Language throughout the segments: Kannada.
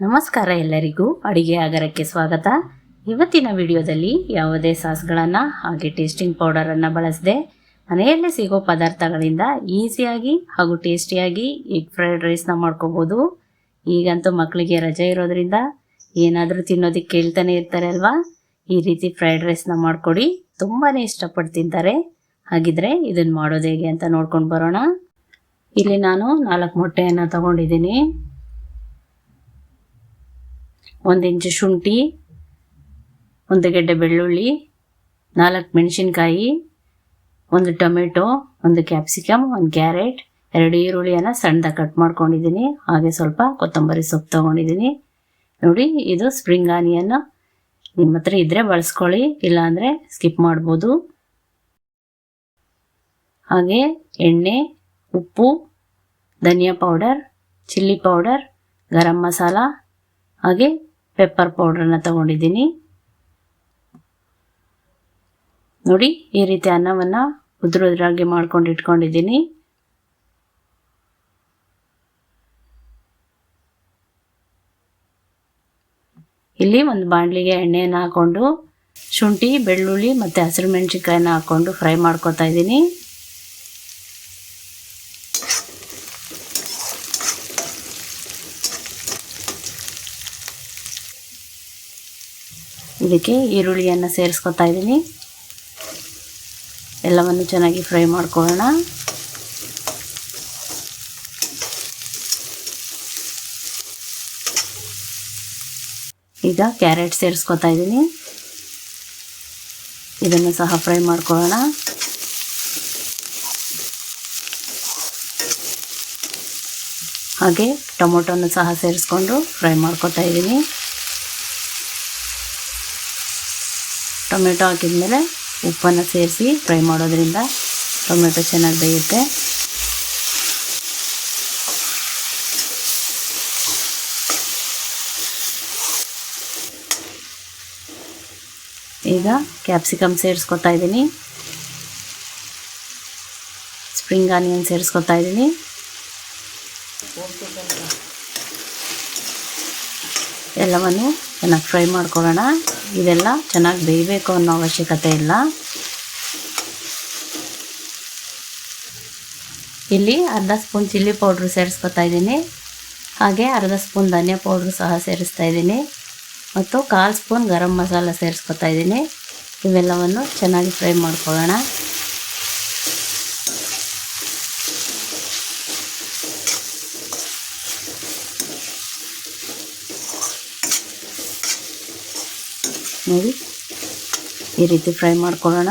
ನಮಸ್ಕಾರ ಎಲ್ಲರಿಗೂ. ಅಡಿಗೆ ಆಗರಕ್ಕೆ ಸ್ವಾಗತ. ಇವತ್ತಿನ ವಿಡಿಯೋದಲ್ಲಿ ಯಾವುದೇ ಸಾಸ್ಗಳನ್ನು ಹಾಗೆ ಟೇಸ್ಟಿಂಗ್ ಪೌಡರನ್ನು ಬಳಸದೆ ಮನೆಯಲ್ಲೇ ಸಿಗೋ ಪದಾರ್ಥಗಳಿಂದ ಈಸಿಯಾಗಿ ಹಾಗೂ ಟೇಸ್ಟಿಯಾಗಿ ಎಗ್ ಫ್ರೈಡ್ ರೈಸ್ನ ಮಾಡ್ಕೋಬೋದು. ಈಗಂತೂ ಮಕ್ಕಳಿಗೆ ರಜೆ ಇರೋದ್ರಿಂದ ಏನಾದರೂ ತಿನ್ನೋದಕ್ಕೆ ಕೇಳ್ತಾನೆ ಇರ್ತಾರೆ ಅಲ್ವಾ? ಈ ರೀತಿ ಫ್ರೈಡ್ ರೈಸ್ನ ಮಾಡಿಕೊಡಿ. ತುಂಬಾ ಇಷ್ಟಪಟ್ಟು ತಿಂತಾರೆ. ಹಾಗಿದ್ರೆ ಇದನ್ನು ಮಾಡೋದು ಹೇಗೆ ಅಂತ ನೋಡ್ಕೊಂಡು ಬರೋಣ. ಇಲ್ಲಿ ನಾನು ನಾಲ್ಕು ಮೊಟ್ಟೆಯನ್ನು ತಗೊಂಡಿದ್ದೀನಿ. ಒಂದು ಇಂಚು ಶುಂಠಿ, ಒಂದು ಗೆಡ್ಡೆ ಬೆಳ್ಳುಳ್ಳಿ, ನಾಲ್ಕು ಮೆಣಸಿನ್ಕಾಯಿ, ಒಂದು ಟೊಮೆಟೊ, ಒಂದು ಕ್ಯಾಪ್ಸಿಕಮ್ ಒಂದು ಕ್ಯಾರೆಟ್, ಎರಡು ಈರುಳ್ಳಿಯನ್ನು ಸಣ್ಣದಾಗಿ ಕಟ್ ಮಾಡ್ಕೊಂಡಿದ್ದೀನಿ. ಹಾಗೆ ಸ್ವಲ್ಪ ಕೊತ್ತಂಬರಿ ಸೊಪ್ಪು ತೊಗೊಂಡಿದ್ದೀನಿ. ನೋಡಿ, ಇದು ಸ್ಪ್ರಿಂಗ್ ಆನಿಯನ್ನು ನಿಮ್ಮ ಹತ್ರ ಇದ್ದರೆ ಬಳಸ್ಕೊಳ್ಳಿ, ಇಲ್ಲಾಂದರೆ ಸ್ಕಿಪ್ ಮಾಡ್ಬೋದು. ಹಾಗೆ ಎಣ್ಣೆ, ಉಪ್ಪು, ಧನಿಯಾ powder chilli powder garam masala, ಹಾಗೆ ಪೆಪ್ಪರ್ ಪೌಡ್ರನ್ನ ತಗೊಂಡಿದ್ದೀನಿ. ನೋಡಿ, ಈ ರೀತಿ ಅನ್ನವನ್ನು ಉದುರೋದ್ರಾಗಿ ಮಾಡ್ಕೊಂಡು ಇಟ್ಕೊಂಡಿದ್ದೀನಿ. ಇಲ್ಲಿ ಒಂದು ಬಾಣಲಿಗೆ ಎಣ್ಣೆಯನ್ನು ಹಾಕ್ಕೊಂಡು ಶುಂಠಿ, ಬೆಳ್ಳುಳ್ಳಿ ಮತ್ತು ಹಸಿರು ಮೆಣಸಿನ್ಕಾಯಿನ ಹಾಕ್ಕೊಂಡು ಫ್ರೈ ಮಾಡ್ಕೊತಾ ಇದ್ದೀನಿ. ಇದಕ್ಕೆ ಈರುಳ್ಳಿಯನ್ನು ಸೇರಿಸ್ಕೊತಾ ಇದ್ದೀನಿ. ಎಲ್ಲವನ್ನು ಚೆನ್ನಾಗಿ ಫ್ರೈ ಮಾಡ್ಕೊಳ್ಳೋಣ. ಈಗ ಕ್ಯಾರೆಟ್ ಸೇರಿಸ್ಕೊತಾ ಇದ್ದೀನಿ. ಇದನ್ನು ಸಹ ಫ್ರೈ ಮಾಡ್ಕೊಳ್ಳೋಣ. ಹಾಗೆ ಟೊಮೊಟೊನ ಸಹ ಸೇರಿಸ್ಕೊಂಡು ಫ್ರೈ ಮಾಡ್ಕೊತಾ ಇದ್ದೀನಿ. ಟೊಮೆಟೊ ಹಾಕಿದ್ಮೇಲೆ ಉಪ್ಪನ್ನು ಸೇರಿಸಿ ಫ್ರೈ ಮಾಡೋದ್ರಿಂದ ಟೊಮೆಟೊ ಚೆನ್ನಾಗಿ ಬೇಯುತ್ತೆ. ಈಗ ಕ್ಯಾಪ್ಸಿಕಮ್ ಸೇರಿಸ್ಕೊತಾ ಇದ್ದೀನಿ. ಸ್ಪ್ರಿಂಗ್ ಆನಿಯನ್ ಸೇರಿಸ್ಕೊತಾ ಇದ್ದೀನಿ. ಎಲ್ಲವನ್ನು ಚೆನ್ನಾಗಿ ಫ್ರೈ ಮಾಡ್ಕೊಳ್ಳೋಣ. ಇದೆಲ್ಲ ಚೆನ್ನಾಗಿ ಬೇಯಬೇಕು ಅನ್ನೋ ಅವಶ್ಯಕತೆ ಇಲ್ಲ. ಇಲ್ಲಿ ಅರ್ಧ ಸ್ಪೂನ್ ಚಿಲ್ಲಿ ಪೌಡ್ರು ಸೇರಿಸ್ಕೊತಾ ಇದ್ದೀನಿ. ಹಾಗೆ ಅರ್ಧ ಸ್ಪೂನ್ ಧನಿಯಾ ಪೌಡ್ರು ಸಹ ಸೇರಿಸ್ತಾ ಇದ್ದೀನಿ. ಮತ್ತು ಕಾಲು ಸ್ಪೂನ್ ಗರಂ ಮಸಾಲ ಸೇರಿಸ್ಕೊತಾ ಇದ್ದೀನಿ. ಇವೆಲ್ಲವನ್ನು ಚೆನ್ನಾಗಿ ಫ್ರೈ ಮಾಡ್ಕೊಳ್ಳೋಣ. ನೋಡಿ. ಈ ರೀತಿ ಫ್ರೈ ಮಾಡ್ಕೊಳ್ಳೋಣ.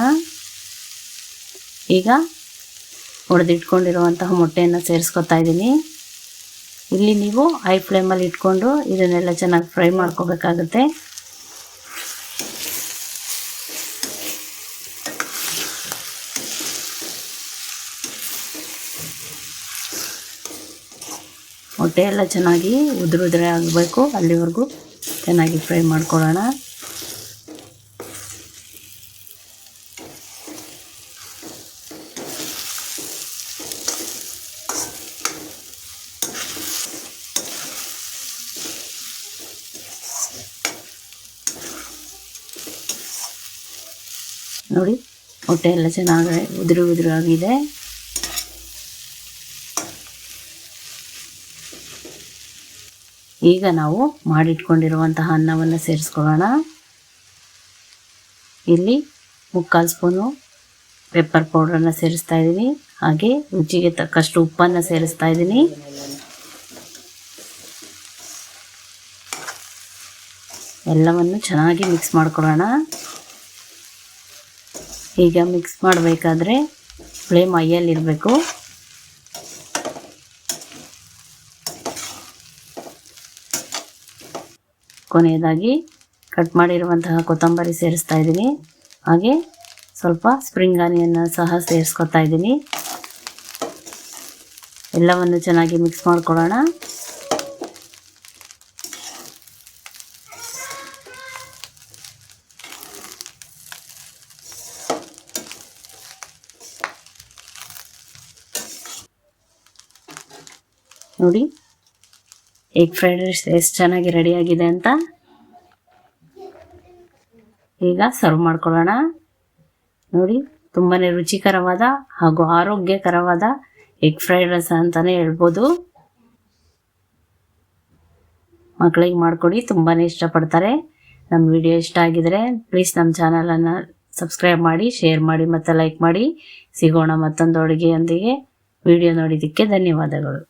ಈಗ ಹೊಡೆದಿಟ್ಕೊಂಡಿರುವಂತಹ ಮೊಟ್ಟೆಯನ್ನು ಸೇರಿಸ್ಕೊತಾ ಇದ್ದೀನಿ. ಇಲ್ಲಿ ನೀವು ಹೈ ಫ್ಲೇಮಲ್ಲಿ ಇಟ್ಕೊಂಡು ಇದನ್ನೆಲ್ಲ ಚೆನ್ನಾಗಿ ಫ್ರೈ ಮಾಡ್ಕೋಬೇಕಾಗುತ್ತೆ. ಮೊಟ್ಟೆ ಎಲ್ಲ ಚೆನ್ನಾಗಿ ಉದುರುದ್ರೆ ಆಗಬೇಕು. ಅಲ್ಲಿವರೆಗೂ ಚೆನ್ನಾಗಿ ಫ್ರೈ ಮಾಡ್ಕೊಳ್ಳೋಣ. ನೋಡಿ, ಹೊಟ್ಟೆ ಎಲ್ಲ ಚೆನ್ನಾಗಿ ಉದುರು ಉದುರು ಆಗಿದೆ ಈಗ ನಾವು ಮಾಡಿಟ್ಕೊಂಡಿರುವಂತಹ ಅನ್ನವನ್ನು ಸೇರಿಸ್ಕೊಳ್ಳೋಣ. ಇಲ್ಲಿ ಮುಕ್ಕಾಲು ಸ್ಪೂನು ಪೆಪ್ಪರ್ ಪೌಡ್ರನ್ನು ಸೇರಿಸ್ತಾ ಇದ್ದೀನಿ. ಹಾಗೆ ರುಚಿಗೆ ತಕ್ಕಷ್ಟು ಉಪ್ಪನ್ನು ಸೇರಿಸ್ತಾ ಇದ್ದೀನಿ. ಎಲ್ಲವನ್ನು ಚೆನ್ನಾಗಿ ಮಿಕ್ಸ್ ಮಾಡ್ಕೊಳ್ಳೋಣ. ಈಗ ಮಿಕ್ಸ್ ಮಾಡಬೇಕಾದ್ರೆ ಫ್ಲೇಮ್ ಐಯಲ್ಲಿರಬೇಕು ಕೊನೆಯದಾಗಿ ಕಟ್ ಮಾಡಿರುವಂತಹ ಕೊತ್ತಂಬರಿ ಸೇರಿಸ್ತಾ ಇದ್ದೀನಿ. ಹಾಗೆ ಸ್ವಲ್ಪ ಸ್ಪ್ರಿಂಗ್ ಆನಿಯನ್ನು ಸಹ ಸೇರಿಸ್ಕೊತಾ ಇದ್ದೀನಿ. ಎಲ್ಲವನ್ನು ಚೆನ್ನಾಗಿ ಮಿಕ್ಸ್ ಮಾಡ್ಕೊಳ್ಳೋಣ. ನೋಡಿ. ಎಗ್ ಫ್ರೈಡ್ ರೈಸ್ ಎಷ್ಟು ಚೆನ್ನಾಗಿ ರೆಡಿಯಾಗಿದೆ ಅಂತ. ಈಗ ಸರ್ವ್ ಮಾಡ್ಕೊಳ್ಳೋಣ. ನೋಡಿ ತುಂಬಾ ರುಚಿಕರವಾದ ಹಾಗೂ ಆರೋಗ್ಯಕರವಾದ ಎಗ್ ಫ್ರೈಡ್ ರೈಸ್ ಅಂತಲೇ ಹೇಳ್ಬೋದು. ಮಕ್ಕಳಿಗೆ ಮಾಡಿಕೊಡಿ ತುಂಬಾ ಇಷ್ಟಪಡ್ತಾರೆ. ನಮ್ಮ ವಿಡಿಯೋ ಇಷ್ಟ ಆಗಿದರೆ ಪ್ಲೀಸ್ ನಮ್ಮ ಚಾನಲನ್ನು ಸಬ್ಸ್ಕ್ರೈಬ್ ಮಾಡಿ ಶೇರ್ ಮಾಡಿ ಮತ್ತು ಲೈಕ್ ಮಾಡಿ. ಸಿಗೋಣ ಮತ್ತೊಂದು ಅಡುಗೆಯೊಂದಿಗೆ. ವಿಡಿಯೋ ನೋಡಿದ್ದಕ್ಕೆ ಧನ್ಯವಾದಗಳು.